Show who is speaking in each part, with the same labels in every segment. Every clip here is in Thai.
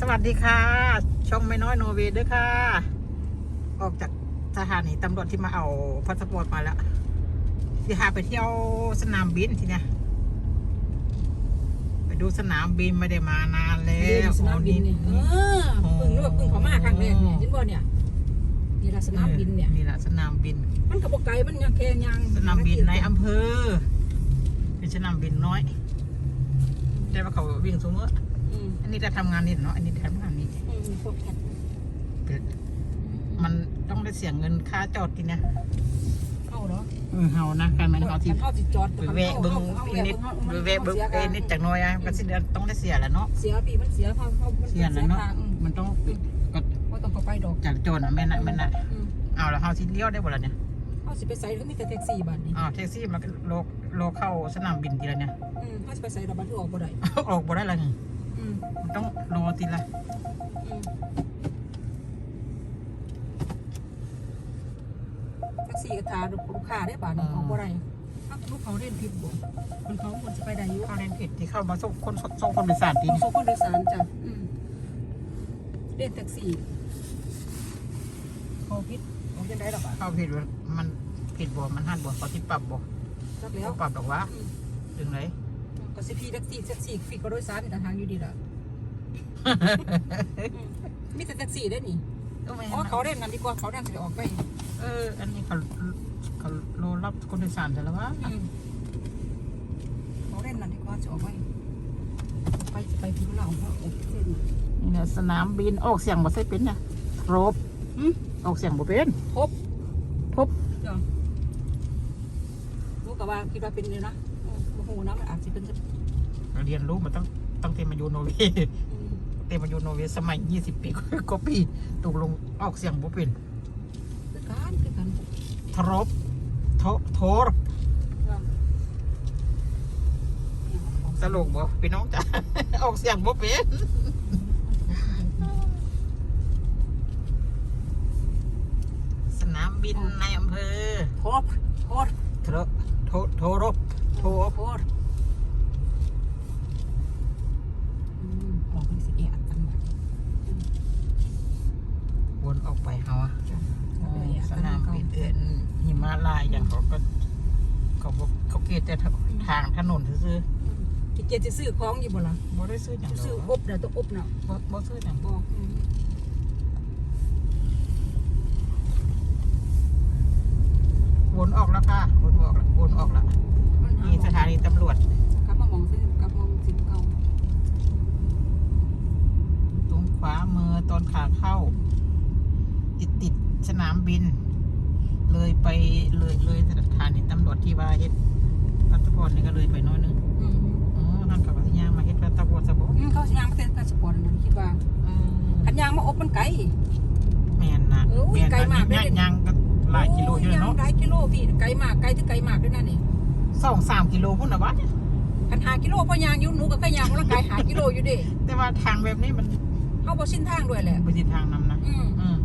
Speaker 1: สวัสดีค่ะ ช่องไม่น้อยโนเวทด้วยค่ะ ออกจากสถานีตำรวจที่มาเอาพาสปอร์ตมาแล้วที่หาไปเที่ยวสนามบินทีเนี้ยไปดูสนามบินไม่ได้มานานแล้
Speaker 2: เรียน
Speaker 1: ว
Speaker 2: สนามบินเนี่ยเออเพึ่งนึกว่าเพึ่งเขามาครั้งแรกเนี่ยเห็นบ่เนี่ยนี่ละสนามบินเนี่ย
Speaker 1: นี่แหละสนามบิน
Speaker 2: มันกับไกลมันยังแค่ยัง
Speaker 1: สนามบินในอำเภอ เป็นสนามบินน้อย แต่ว่าเขาวิ่งสูงเมื่อ
Speaker 2: อืม
Speaker 1: อันนี้จะทำงานนี่เนาะ อันนี้ทำงานนี่
Speaker 2: อืมพวกแคท
Speaker 1: มันต้องได้เสียเงินค่าจอดทีเนี้ย
Speaker 2: เข้าเนาะ
Speaker 1: เออเฮานะการมันเขาที่
Speaker 2: เข้าจิจอด
Speaker 1: ไปแวะเบิ้งอีนิดไปแวะเบิ้งเอ้นิดจากหน้อยอะก็สิเดือนต้องได้เสียแหละเนาะ
Speaker 2: เสียปีมันเสียเขาเขามัน
Speaker 1: เสียแหล้วเนาะ มันต้องก็
Speaker 2: ว่าต้องเข้าไปดอก
Speaker 1: จากโจรอะแม่นน่ะแม่นน่ะ
Speaker 2: อืม
Speaker 1: เอาแล้วเฮาสิเลี้ยวได้บ่ล่ะเนี่ย
Speaker 2: เขาสิไปใส่ก็มีแต่แท็กซี่บัตรนี่
Speaker 1: อ้าวแท็กซี่มันก็โลโลเข้าสนามบินทีละเนี่ย
Speaker 2: อืมเขาสิไปใส่ดอกบัตรที่ออกบ่ได้
Speaker 1: ออกบ่ได้ละไง
Speaker 2: อืม
Speaker 1: มัน ต้องรอทีละ
Speaker 2: อืมแท็กซี่ก็ทาลูกค้าได้บาทนี่ออกบ่ได้ถ้าลูกเขาเล่นผิดบ่คนเขาคนสิไปได้อยู่
Speaker 1: เข้าเล่นผิดที่เข้ามาส่งคนส่งคนโดยสารที
Speaker 2: ต้อง
Speaker 1: นี่
Speaker 2: ส่งคนโดยสารจ้ะอืมเรียกแท็กซี่เขาผิดเขาจะได้หรอปะ
Speaker 1: เข้าผิดมันผิดบ่มันหันบ่เขาที่ปรับบ่
Speaker 2: จักแล้ว
Speaker 1: เขาปรับดอกว่า
Speaker 2: อืม
Speaker 1: ถึงไหน
Speaker 2: ก็สิพี่แท็กซี่แท็กซี่ฟรีเขาโดยสารนี่ต่างหากอยู่ดีล่ะอื มมีแต่แท็กซี่ได้นี่
Speaker 1: ก็ไม่
Speaker 2: อ๋อเขาเล่นกันดีกว่าเขาเล่นจะออกไป
Speaker 1: เออ อันนี้เขาเขาโลรับคนโดยสารแต่ละวะ
Speaker 2: อืมเขาเล่นนั่นดีกว่าจะออกไปไปไปที่เราเขาออกเส้น
Speaker 1: นี่เนี่ยสนามบินออกเสียงบ่ใช่เป็นนะครบ
Speaker 2: อืม
Speaker 1: ออกเสียงบ่เป็น
Speaker 2: พบ
Speaker 1: พบ
Speaker 2: จ้ะรู้กับว่าคิดว่าเป็นเลยนะอืมโอ้โหนะมันอาจจะเป็น
Speaker 1: เรียนรู้มันต้องต้องเตรียมมาอยู่โนเวย์
Speaker 2: อืม
Speaker 1: เตรียมมาอยู่โนเวย์สมัย 20 ปีกว่าปีตกลงออกเสียงบ่เป็น
Speaker 2: คือการคือการ
Speaker 1: ทรบโทโทรสรุปบ่พี่น้องจ้ะออกเสียงบ่เป็นสนามบินในอำเภอ
Speaker 2: โทษโทษ
Speaker 1: โทรโทรโทรบโทร
Speaker 2: โทษอืมออกเป็นสิแอะกันแบบ
Speaker 1: ว นออกไปเฮาอะ
Speaker 2: จ้ะ
Speaker 1: อ๋อสนามบินเอื่นหิมาลายอย่างเขาก็เขาบอกเขาเกตแต่ทางถนนซื้อ
Speaker 2: ที่เกจะซื้อของอยู่บ่ล่ะ
Speaker 1: ๆบ่ได้ซื้ออย่าง
Speaker 2: ซื้อ
Speaker 1: เดียว
Speaker 2: อบเดี๋ยวต้องอบเนาะ
Speaker 1: บ่บ่ซื้ออย่าง
Speaker 2: บอกอืม
Speaker 1: วนออกแล้วค่ะวนออกแล้ววนออกแล้ว
Speaker 2: มันหา
Speaker 1: นี่สถานีตำรวจ
Speaker 2: กลับมามองซื้อกลับมามองสินเก่า
Speaker 1: ตรงขวามือตอนขาเข้า ติดติดส นามบิน เลยไปเลยเลยสถานีตำรวจที่ว่าเฮ็ดพาสปอร์ตนี่ก็เลยไปหน้อยหนึง
Speaker 2: อืม
Speaker 1: อ๋อนั่นกับที่ย่างมาเฮ็ดพาสปอร์ตซะบ่
Speaker 2: อืมเขาสิยางมาเต้นพาสปอร์ตนะคิดว่า
Speaker 1: อืม
Speaker 2: คันยางมาอบมันไกล
Speaker 1: แม่นนะ
Speaker 2: เอออุ้ย
Speaker 1: แม่น
Speaker 2: ไกลมากเลย
Speaker 1: ย่างย่างก็หลายกิโลอยู่เลยเนาะ
Speaker 2: หลายกิโลพี่ไกลมากไกลถึงไกลมากด้วยนะนี่
Speaker 1: สองสามกิโลพุ่นนะวะเนี่ย
Speaker 2: คันหากิโลพอยางอยู่หนูก็แค่ยางมันละไกลหากิโลอยู่เดิ
Speaker 1: แต่ว่าทางแบบนี้มัน
Speaker 2: เขาบ่สิ้นทางด้วยแหละ
Speaker 1: ไปทิศทางนำนะ
Speaker 2: อืม
Speaker 1: อืม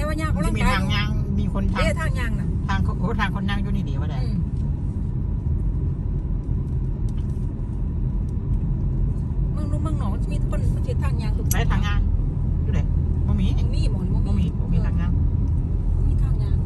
Speaker 2: แต่ว่ายาง
Speaker 1: มั
Speaker 2: เขา
Speaker 1: น
Speaker 2: ละ
Speaker 1: จะมี
Speaker 2: ไกล
Speaker 1: ทางยางมีคนทาง
Speaker 2: เด้ทางยางน่ะ
Speaker 1: ทางโอ้ทางคนยางอยู่นี่ดีวะเด้
Speaker 2: อืมเมืองนู้นเมืองหนองมันจะมีคนประเทศทางยางถูก
Speaker 1: ได้ทางยางอยู่ไหนบ่มี
Speaker 2: ยังมีหมด
Speaker 1: บ่มีบ่มีทางยาง
Speaker 2: มีทางยาง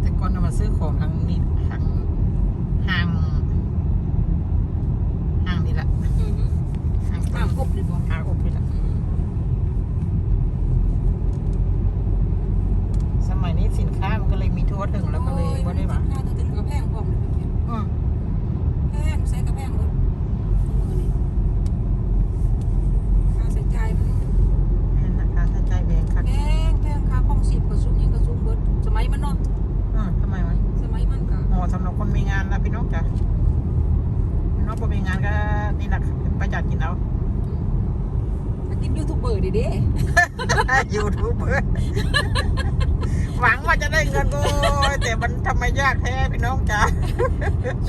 Speaker 1: แต่ก่อนเอามาซื้อของทางนี้ทางห้างห้างนี่แหละ
Speaker 2: อือฮึ
Speaker 1: ห้าง
Speaker 2: ทางอบเลยบ่
Speaker 1: ห้างอบนี่แหละ
Speaker 2: อืม
Speaker 1: สมัยนี้สินค้ามันก็เลยมีทั่วถึงแล้วก็เลยบ่ได้มา
Speaker 2: ค่าตัวถึงกับแพงพร้อมเลยเพิ่น
Speaker 1: อืม
Speaker 2: แพงใส่กับแพงเบิดมื้อนี้ค่าใช้จ่ายมัน
Speaker 1: แม่นนะคะถ้าใจแพงคัก
Speaker 2: แพงแพงค่าของชีพก็สูงยังก็สูงเบิดสมัยมันเนาะ
Speaker 1: อืมทำไมวะ
Speaker 2: สมัยมันก็
Speaker 1: อ๋อสำหรับคนมีงานนะพี่น้องจ้ะพี่น้องพอมีงานก็นี่แหละประหยัดกินเอา
Speaker 2: ถ้ากินยูทูบเบอร์เด้เด้
Speaker 1: ยูทูบเบอร์หวังว่าจะ แต่มันทำไมยากแท้พี่น้องจ๋า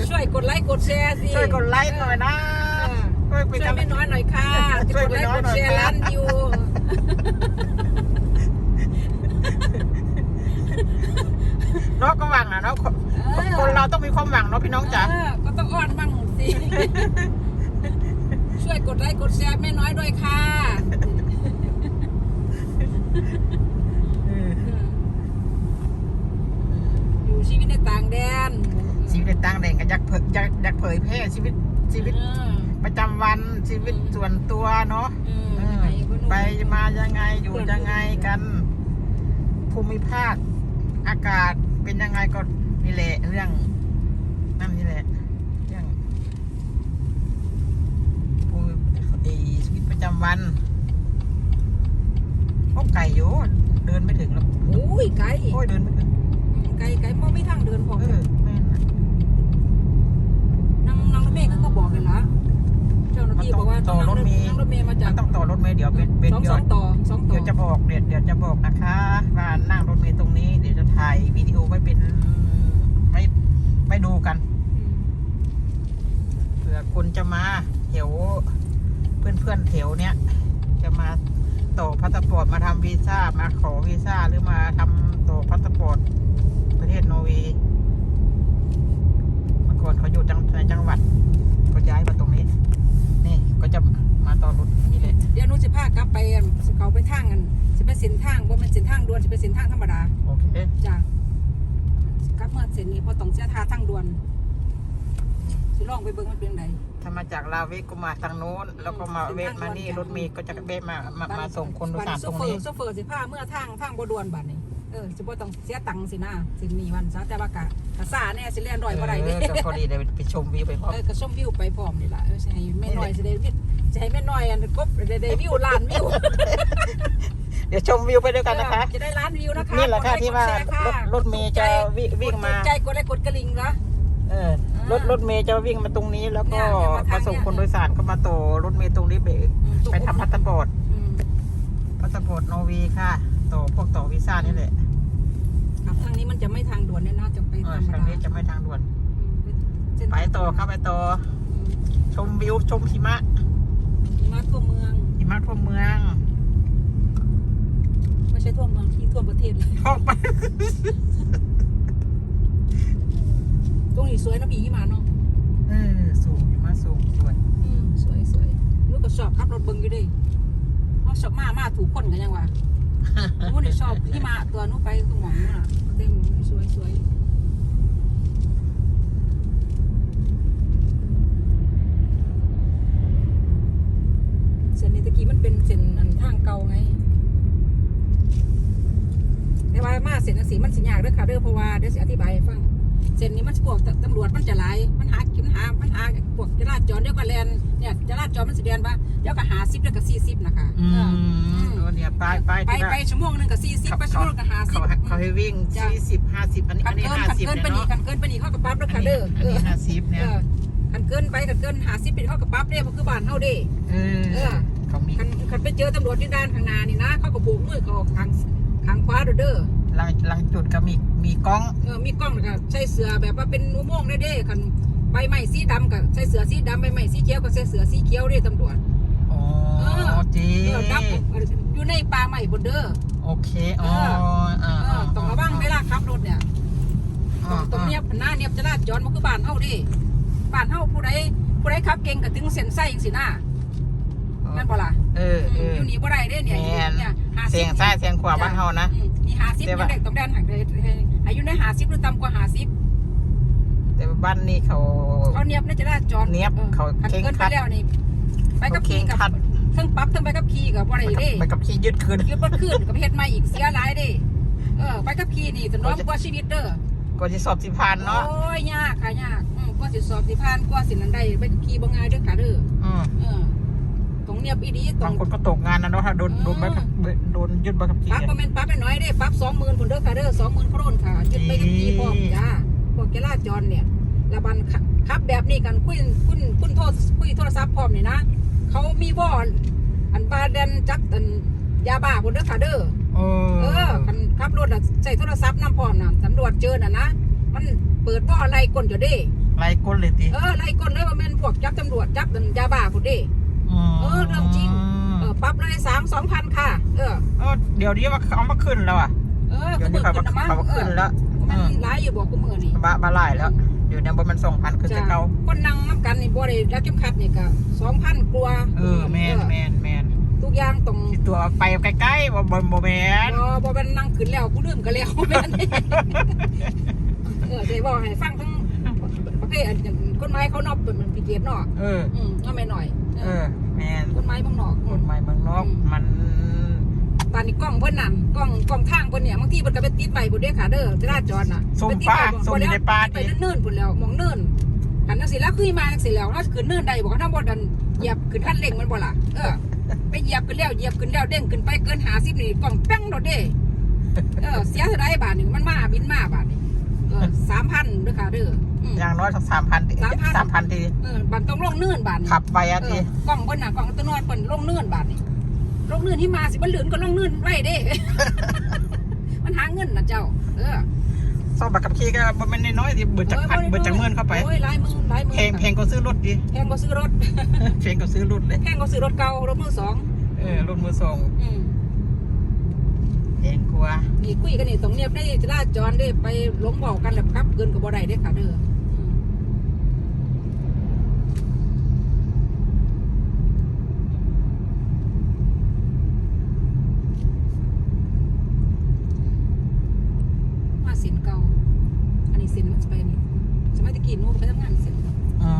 Speaker 2: ช่วยกดไลค์กดแชร์สิ
Speaker 1: ช่วยกดไลค์หน่อยนะ
Speaker 2: เออ
Speaker 1: ช่วยเป็น
Speaker 2: ช่วย
Speaker 1: กำลั
Speaker 2: ไม่
Speaker 1: ง
Speaker 2: น้อยหน่อยค่ะ
Speaker 1: ช่วย
Speaker 2: กดไลค์
Speaker 1: ไม่น้อย
Speaker 2: กด
Speaker 1: หน่อย
Speaker 2: แชร์
Speaker 1: ค่ะ
Speaker 2: ล้านวิว
Speaker 1: เนาะก็หวังนะเนาะคนคนเราต้องมีความหวังเนาะพี่น้องจ๋า
Speaker 2: เออก็ต้องอ้อนบ้างสิช่วยกดไลค์กดแชร์แม่น้อยด้วยค่ะ
Speaker 1: เออ
Speaker 2: อยู่ชีวิตในต่างแดน
Speaker 1: ชีวิตต่างแดนก็อยากเผยอยากอยากเผยแพร่ชีวิตชีวิต
Speaker 2: เออ
Speaker 1: ประจำวันชีวิตส่วนตัวเนาะ
Speaker 2: เออ
Speaker 1: เออ
Speaker 2: ไปก็นู่น
Speaker 1: ไปมายังไงอยู่ยังไงกัน ภูมิภาคอากาศเป็นยังไงก็นี่แหละเรื่องนั่นนี่แหละเรื่องภูมิเอ่อชีวิตประจำวันโอ้ไก่อยู่เดินไม่ถึงแล้ว
Speaker 2: โอ้ยไกล
Speaker 1: โอ้ยเดินไม่ถึง
Speaker 2: ไกลไกลมองไม่ทางเดินพอ
Speaker 1: เออแม่นนะ
Speaker 2: นั่งนั่งรถเมล์ก็บอกเลยละ เจ้าหน้าที่บอกว่าต้องนั่งรถนั่งรถเมล์มาจา
Speaker 1: มั
Speaker 2: ก
Speaker 1: นต้องต่อรถเมล์เดี๋ยวเป็นเป็น
Speaker 2: สอง
Speaker 1: ย
Speaker 2: ส
Speaker 1: อ
Speaker 2: อ
Speaker 1: ด
Speaker 2: งต่อสองต่อ
Speaker 1: เดี๋ยวจะบอกเดี๋ยวเดี๋ยวจะบอกนะคะว่านั่งรถเมล์ตรงนี้ เดี๋ยวจะถ่ายวิดีโอไว้เป็นไม่ไม่ดูกัน
Speaker 2: อืม
Speaker 1: เผื่อคนจะมาแถวเพื่อนเพื่อนๆแถวเนี้ยจะมาต่อพาสปอร์ตมาทำวีซ่ามาขอวีซ่าหรือมาทำต่อพาสปอร์ตประเทศนอร์เวย์เมื่อก่อนเขาอยู่จังในจังหวัดก็ย้ายมาตรงนี้นี่ ก็จะมาต่อรถนี่แหละ
Speaker 2: เดี๋ยวหนู้จะพากลับไปอั่นสิเขาไปทางกันสิไปเส้นทางว่ามันเส้นทางด่วนสิไปเส้นทางธรรมดา
Speaker 1: โอเค
Speaker 2: จ้ะสิกลับเมื่อเส้นนี้เพอต้องเสียทาทางด่วนสิลองไปเบิ่งมันเป็นไง
Speaker 1: ถ้ามาจากลาเวกก็มาทางโน้น แล้วก็มาเวทมานี่รถเมล์ก็จะเวทมามามาส่งคนโดยสารตรงนี้
Speaker 2: โซเฟอร์สิพาเมื่อทางทางบ่ด่วนบัดนี้ เออสิบ่ต้องเสียตังค์สินะสิมีวันซะแต่ว่ากะกะซ่าแน่สิเรียนรอยบ่ได้เด้
Speaker 1: เออก็พอดีเลยไปชมวิวไปพร้อม
Speaker 2: เออกระชมวิวไปพร้อมนี่ล่ะเออสิให้แม่น้อยสิได้วิทย์สิให้แม่น้อยอันกบได้ได้วิวล้านวิว
Speaker 1: เดี๋ยวชมวิวไปด้วยกันนะคะ
Speaker 2: จะได้ล้านวิวนะคะ
Speaker 1: นี่แหละค่ะที่ว่า
Speaker 2: ร
Speaker 1: ถรถเมย์จะวิ่งมา
Speaker 2: ใจกดไลค์กดกระลิ่งนะ
Speaker 1: เออรถรถเมย์จะวิ่งมาตรงนี้แล้วก็
Speaker 2: เนี่ยเนี่ยมา
Speaker 1: ส่งคนโดยสารก็มาต่อรถเมย์ตรงนี้ไป
Speaker 2: อืม
Speaker 1: ไปทำพาสปอร์ตพาสปอร์ตนวย์ค่ะ ต่อพวกต่อวีซ่านี่แหละ
Speaker 2: ครับทางนี้มันจะไม่ทางด่วนแน่น อนจะไป
Speaker 1: เออ
Speaker 2: ธรรม
Speaker 1: ทาง
Speaker 2: ดา
Speaker 1: นี้จะไม่ทางด่วน
Speaker 2: อืมเส้น
Speaker 1: ไป
Speaker 2: ทาง
Speaker 1: ต่อครับไปต่อ
Speaker 2: อืม
Speaker 1: ชมวิวชมหิมะ
Speaker 2: มาทั่วเมือง
Speaker 1: หิมะทั่วเมือง
Speaker 2: ไม่ใช่ทั่วเมืองที่ทั่วประเทศเลย
Speaker 1: เข้าไป
Speaker 2: ตรงนี้สวยนะพี่ยี่มาเนาะ
Speaker 1: เออสูงหิมะสูงสวย
Speaker 2: อืมสวยสวยลูกก็ชอบขับรถเบิ้งอยู่เดิเขาชอบมามาถูกคนกันยังวะหนูนี่ชอบที่มาตัวหนูไปตรงหมองนู้นน่ะเต็มสวยสวย นนี้ตะกี้มันเป็นเส้นอันทางเก่าไง แต่ว่ามาเส้นอันสีมันสิยากเด้อค่ะเด้อเพราะว่าเดี๋ยวสิอธิบายให้ฟัง เส้นนี้มันพวกตตำรวจมันจะหลายมันหากินหามันหาพวกจราจรเดี๋ยวก็แลนเนี่ยจราจรมันสิเดียนปะเดี๋ยวก็หาสิบเดี๋ยวก็สี่สิบนะคะ
Speaker 1: อื
Speaker 2: เออ
Speaker 1: มเออเนี่ยไปไป
Speaker 2: ไป
Speaker 1: ที่ว่า
Speaker 2: ไปชั่วโมงหนึงก็สี่สิบไปชั่วโมงหนึงก็หาสิบ
Speaker 1: เขาให้เขาให้วิ่ง
Speaker 2: จ้ะ
Speaker 1: สี่สิบห้าสิบอันนี้
Speaker 2: คั
Speaker 1: อั
Speaker 2: น
Speaker 1: นนี้
Speaker 2: เกิน
Speaker 1: ห้า
Speaker 2: คัน
Speaker 1: สิบ
Speaker 2: เกิน
Speaker 1: เนี่ย
Speaker 2: ไปนี่
Speaker 1: เนาะ
Speaker 2: คันเกินไปนี่เขาก็ปรั๊บเด้อ
Speaker 1: อั
Speaker 2: ค่ะ
Speaker 1: น
Speaker 2: เด้
Speaker 1: นี้
Speaker 2: อ
Speaker 1: อัน
Speaker 2: เอ
Speaker 1: นี้
Speaker 2: อ
Speaker 1: ห้าสิบเนี่ย
Speaker 2: เออคันเกินไปคันเกินหาสิบเป็นเขาก็ปรั๊บเด้เพราะคือบ้านเฮาเด้
Speaker 1: เอ
Speaker 2: เอ
Speaker 1: อ
Speaker 2: อ
Speaker 1: เขามี
Speaker 2: คันคันไปเจอตำรวจที่ด้านข้างหน้านี่นะ เขาก็โบกมือเขาทางทางขวาเด้อเด้อ
Speaker 1: หลังหลังจุดก็มีมีกล้อง
Speaker 2: เออมีกล้องแล้วก็ใส่เสือแบบว่าเป็นอุโมงค์ได้เด้คันใบไม้สีดำกับใส่เสือสีดำใบไม้สีเขียวก็ใส่เสือสีเขียวเด้ตำรวจ
Speaker 1: อ๋อ
Speaker 2: เออ
Speaker 1: จี
Speaker 2: เออดับอยู่ในป่าใหม่บนเด้อ
Speaker 1: โอเคอ๋อ
Speaker 2: เออต้องระวังเวลาขับรถเนี่ยต้องต้องเนียบหน้าเนียบจราจรมันคือบ้านเฮาเดิบ้านเฮาผู้ใดผู้ใดขับเก่งก็ถึงเส้นไส้จังสิหน้า นั่นบ่ล่ะ
Speaker 1: เออเออ
Speaker 2: อยู่นี่บ่ได้เด้เนี่ย
Speaker 1: แม่น
Speaker 2: เนี่ย50
Speaker 1: เสียงซ้ายเสียงขวาบ้านเฮานะ
Speaker 2: อืมนี่50
Speaker 1: แต่
Speaker 2: ยัง
Speaker 1: ว่า
Speaker 2: ได้ต้องแดนหักได้อายุได้50หรือต่ำกว่า50
Speaker 1: แต่ว่าบ้านนี้เขา
Speaker 2: เขาเนียบในจราจร
Speaker 1: เนียบ
Speaker 2: ออ
Speaker 1: เขา
Speaker 2: คัน
Speaker 1: เข่ง
Speaker 2: เกิน
Speaker 1: ครั
Speaker 2: ไป
Speaker 1: ด
Speaker 2: แล้วนี่ไปกับ
Speaker 1: เขาเข่
Speaker 2: ขี่
Speaker 1: ง
Speaker 2: กับ
Speaker 1: คัด
Speaker 2: เทั้งปรับเทั้งไปกับขี่กับบ่ได้
Speaker 1: ไปกับ
Speaker 2: เด้
Speaker 1: ไปกับขี้ยึดคืน
Speaker 2: ยึดบ่ขึ้นกับเฮ็ดใหม่อีกเสียหลายเด้เออไปกับขี่นี่สนอมกว่าชีวิตเด้อ
Speaker 1: ก็จะสอบสิพานเนาะ
Speaker 2: โอ้ยยากค่ะยากอืมกว่าสิสอบสิผ่านกว่าสินันได้เป็นขี่บ่ง่ายเด้อค่ะเด้อ
Speaker 1: อืม
Speaker 2: เออ ตรงเนียบอีดีตร
Speaker 1: บางงคนก็ตกงานนะเนาะถ้าโดนโดนใบขับโดนยึดใบขับขี่
Speaker 2: ปั๊บบ่แม่นปั๊บน้อยๆเด้ปั๊บ20,000พุ่นเด้อค่ะเด้อ20,000โครนค่ะยึดไปกับขี่พร้อมจ้าพวกจราจรเนี่ยละบันขับแบบนี้กันคุยคุยคุยโทรคุยโทรศัพท์พร้อมนี่นะเขามีบ่อนอันบาแดนจับอันยาบ้าพุ่นเด้อค่ะเด้อ
Speaker 1: เอ
Speaker 2: เออคันขับรถน่ะใส่โทรศัพท์นำพร้อมน่ะตำรวจเจอน่ะนะ มันเปิดบ่อไล่กลอยู่เด้
Speaker 1: ไล่ก้นเลยติ
Speaker 2: เออไล่กลเลยว่าแม่นพวกจับตำรวจจับยาบ้าพุ่นเด้ เออเรื่องจริง เออปรับเลยสามสองพันค่ะ เออ
Speaker 1: เออเดี๋ยวนี้ว่าเขามาขึ้นแล้วอะ
Speaker 2: เออ
Speaker 1: เดี๋ยวนี้เขา
Speaker 2: ขึ้
Speaker 1: มา
Speaker 2: นะมั้ง
Speaker 1: เขามาขึ้นแล้ว
Speaker 2: เออมันหลายอยู่บอกกูมือนี่
Speaker 1: บ้าบ้าหลายแล้วเดี๋ยวนี้บ่มันส่งพันขึ้นแต่เก่า
Speaker 2: คนนั่งน้ำกันนี่บ่ได้รักเข็มขัดนี่ก็สองพันกลัวา
Speaker 1: เออแมนแมนแมน
Speaker 2: ทุกอย่างต้อง
Speaker 1: ที่ตัวไปใกล้ๆบ่บ่บ่แมน
Speaker 2: บ่บ่เป็นนั่งขึ้นแล้วกูลืมกันแล้วแม่นเออจะบอกให้ฟังทั้งประเภทอันอย่างกฎหมายเขานอกเป็นพิเกตเนาะ
Speaker 1: เออ
Speaker 2: อืมก็ไม่หน่อย
Speaker 1: เออ แมน
Speaker 2: กฎหมายเมืองนอก
Speaker 1: กฎหมายเมืองนอกมัน
Speaker 2: ตอนนี้กล้องเพิ่นนั่นกล้องกล้องทางเพิ่นเนี่ยบางทีเพิ่นก็ไปติดใบพุ่นเด้อค่ะเด้อจราจรน่ะ
Speaker 1: ส่ง
Speaker 2: ไปติด
Speaker 1: ป้า
Speaker 2: ใบ
Speaker 1: ส่งอยู่ในป้า
Speaker 2: ไป
Speaker 1: ติ
Speaker 2: เนิ่นๆพุ่นแล้วมองเนิ่นกันจังซี่แล้วคือมาจังซี่แล้วถ้าขึ้นเนิ่นได้บ่ถ้าบ่ดันเหยียบขึ้นคันเร่งมันบ่ล่ะเออไปเหยียบขึ้นแล้วเหยียบขึ้นแล้วเด้งขึ้นไปเกิน50นี่กล้องแป้งโดดเด้เออเสียเท่าใดบาทนี่มันมาบินมาบาทนี่ เออ3,000เด้อค่ะเด้ออืม
Speaker 1: อย่างน้อยสักสามพัน
Speaker 2: 3,000
Speaker 1: สามพันที
Speaker 2: เออบันต้องลงเนื่นบาทนี่
Speaker 1: ขับไปอะ
Speaker 2: เอ
Speaker 1: ที
Speaker 2: อกล้องเพิ่นน่ะกล้องตัวน้อยเพิ่นลงเนื่นบาทนี่ลงเนื่นที่มาสิบ่เหลือนก็ลงเนื่นไว้เด้ มันหาเงินนะเจ้า เออ
Speaker 1: สอบบัตรกับขี่ก็บ่แม่นน้อยๆสิเบิดจากพันเบิดจากหมื่นเข้าไป
Speaker 2: โอ้ยหลายหมื่นหลายหมื่น
Speaker 1: เพลงเพลงก็ซื้อรถดิ
Speaker 2: แพงก็ซื้อรถ
Speaker 1: เพลงก็ซื้อรถเลย
Speaker 2: แพงก็ซื้อรถเก่ารถมือสอง
Speaker 1: เออรถมือส่ง
Speaker 2: อืม
Speaker 1: เพลงกลัว
Speaker 2: นี่คุยกันนี่ตรงเนี้ยได้จราจรได้ไปหลงบอกกันแล้วครับเกินกับบ่ได้ได้อค่ะเด้ออืมมาสินเก่า อันนี้สินมันจะไปนี่สมัยตะกี้หนูไปทำงานสิน
Speaker 1: อ๋อ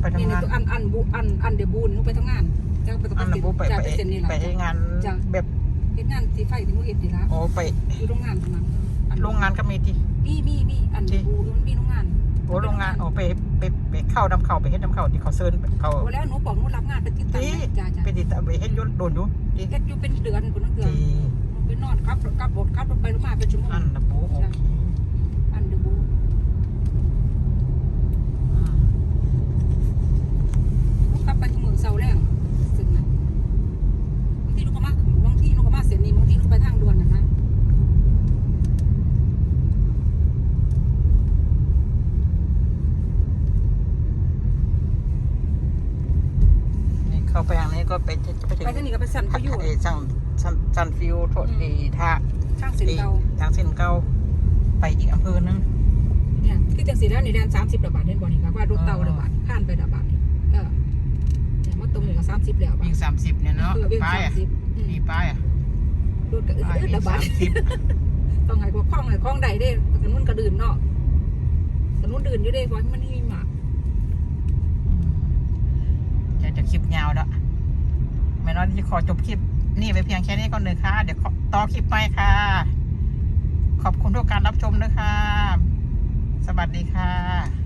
Speaker 1: ไป
Speaker 2: นี่
Speaker 1: ทำ
Speaker 2: ใน
Speaker 1: งาน
Speaker 2: ตัวอันอันบุอันอันเดบูนหนูไปทำงานจ้าไป
Speaker 1: อันนั้นบ่ไป
Speaker 2: จ้า
Speaker 1: ไป
Speaker 2: ไปเซ็นนี่แหละ
Speaker 1: ไปให้งาน
Speaker 2: จ้า
Speaker 1: แบบ
Speaker 2: เฮ็ดงานที่ไฟที่หนูเฮ็ดนี่ละ
Speaker 1: โอ้ไป
Speaker 2: อยู่โรงงานตรงนั้นอั
Speaker 1: โรงงานก็มีที่
Speaker 2: มีมีมีอันเดบูมันมีโรงงาน
Speaker 1: โอ้โรงงานโอ้ไปไปไปเข้าน้ำเข้าไปเฮ็ดน้ำเข้าที่เขาเซิร์นเขา
Speaker 2: โอ้แล้วหนูบอกหนูรับงานไปติดตั้ง
Speaker 1: ที่
Speaker 2: จ้าจ้า
Speaker 1: ไปติดตามไปเฮ็ดยศโดนอยู่ที่
Speaker 2: เฮ็ดอยู่เป็นเดือนคนนั้นเดือน
Speaker 1: ที่
Speaker 2: ไปนอนขับรถขับรถขับรถไปรถมาเป็นชั่วโมง
Speaker 1: อันนะปูโอเค
Speaker 2: อันเดบู
Speaker 1: อืม
Speaker 2: หนูขับไปทุกมื้อเช้าแรงสึกนะบางทีหนูก็มาบางทีหนูก็มา เส้นนี้บางทีหนูไปทางด่วนนะนะ
Speaker 1: นี่เข้าไปอย่างนี้ก็ไปจะไปถึง
Speaker 2: ไปทางนี้ก็ไปสั่นไปอยู่
Speaker 1: ไอ้จังซันซันฟิวโทษไอ้ท่า
Speaker 2: ทางเส้นเก่า
Speaker 1: ทางเส้นเก่าไปอีกอำเภอนึง
Speaker 2: เนี่ยคือจังสีแล้วนี่แดนสามสิบระบาทเห็นบ่นี่ครับว่ารถเตาระบาทข้านไประบาทนี่เออเนี่ยมาตรงนี้ก็สามสิบแล้วบา
Speaker 1: วิ่
Speaker 2: ท
Speaker 1: งสามสิบเนี่ยเนาะ
Speaker 2: เออวิ่ง
Speaker 1: ป้าย
Speaker 2: สาม
Speaker 1: อะ
Speaker 2: สิบอืม
Speaker 1: มีป้ายอะ
Speaker 2: รถก็อึด
Speaker 1: ป้าย
Speaker 2: อึด
Speaker 1: วิ่ง
Speaker 2: ระบา
Speaker 1: สา
Speaker 2: ท
Speaker 1: มสิบ
Speaker 2: ต้องให้พวกคล้องให้คล้องใดเด้ถนนกระดื่นเนาะถนนดื่นอยู่เด้เพราะมันไม่มีหมาก
Speaker 1: จะจะคลิปยาวแล้วแม่น้อยจะขอจบคลิปนี่ไปเพียงแค่นี้ก่อนเลยค่ะ เดี๋ยวขอต่อคลิปไปค่ะ ขอบคุณทุกการรับชมด้วยค่ะสวัสดีค่ะ